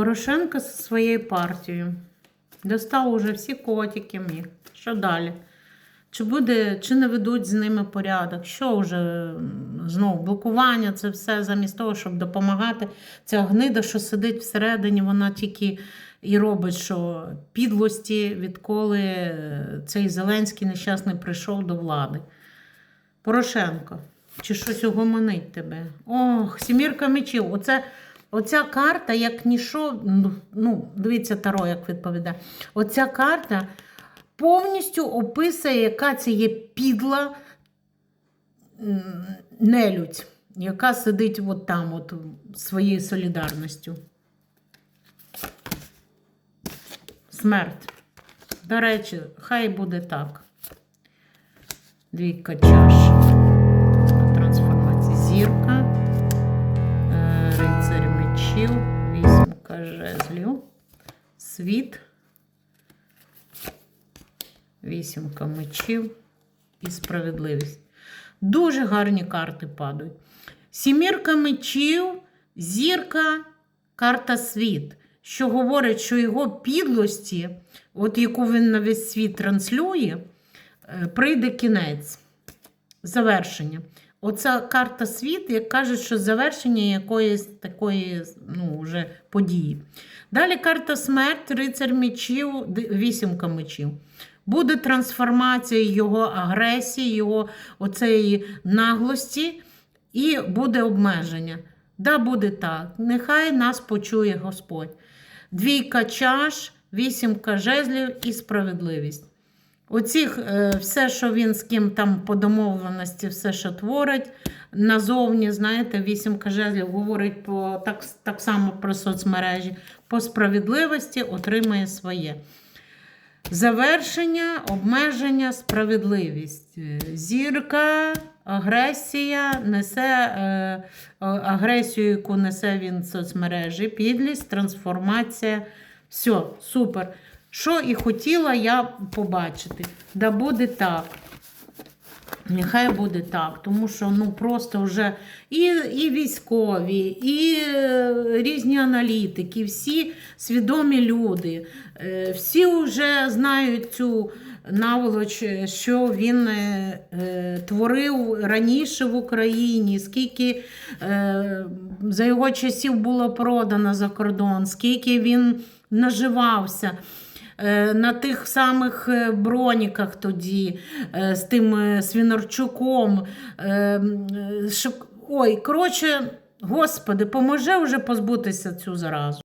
Порошенко зі своєю партією. Достав уже всі котики міг. Що далі? Чи буде, чи не ведуть з ними порядок? Що вже знову блокування, це все замість того, щоб допомагати. Ця гнида, що сидить всередині, вона тільки і робить, що підлості, відколи е, цей Зеленський нещасний прийшов до влади. Порошенко, чи щось угомонить тебе? Ох, сімірка мечів. Оце, оця карта, як ніщо, ну, ну, дивіться, Таро, як відповідає. Оця карта повністю описує, яка це є підла нелюдь, яка сидить от там, от, своєю солідарністю. Смерть. До речі, хай буде так. Двійка чаш. Трансформація зірка. Мечів. Вісімка жезлів. Світ. Вісімка мечів і справедливість. Дуже гарні карти падають. Сімірка мечів, зірка, карта світ. Що говорить, що його підлості, от яку він на весь світ транслює, е, прийде кінець, завершення. Оця карта світ, як кажуть, що завершення якоїсь такої ну, вже події. Далі карта смерть, рицар мечів, вісімка мечів. Буде трансформація його агресії, його оцеї наглості, і буде обмеження. Да, буде так. Нехай нас почує Господь. Двійка чаш, вісімка жезлів і справедливість. Оцих, е, все, що він з ким там по домовленості, все, що творить, назовні, знаєте, вісімка жезлів говорить по, так, так само про соцмережі, по справедливості отримає своє. Завершення, обмеження, справедливість. Е, Зірка, агресія несе е, агресію, яку несе він в соцмережі, підлість, трансформація. Все, супер. Що і хотіла я побачити. Да буде так. Нехай буде так, тому що ну просто вже і, і військові, і е, різні аналітики, всі свідомі люди, е, всі вже знають цю наволоч, що він е, творив раніше в Україні, скільки за його часів було продано за кордон, скільки він наживався на тих самих е, броніках тоді, е, з тим е, Свінорчуком. е, е, Ой, коротше, господи, поможе вже позбутися цю заразу.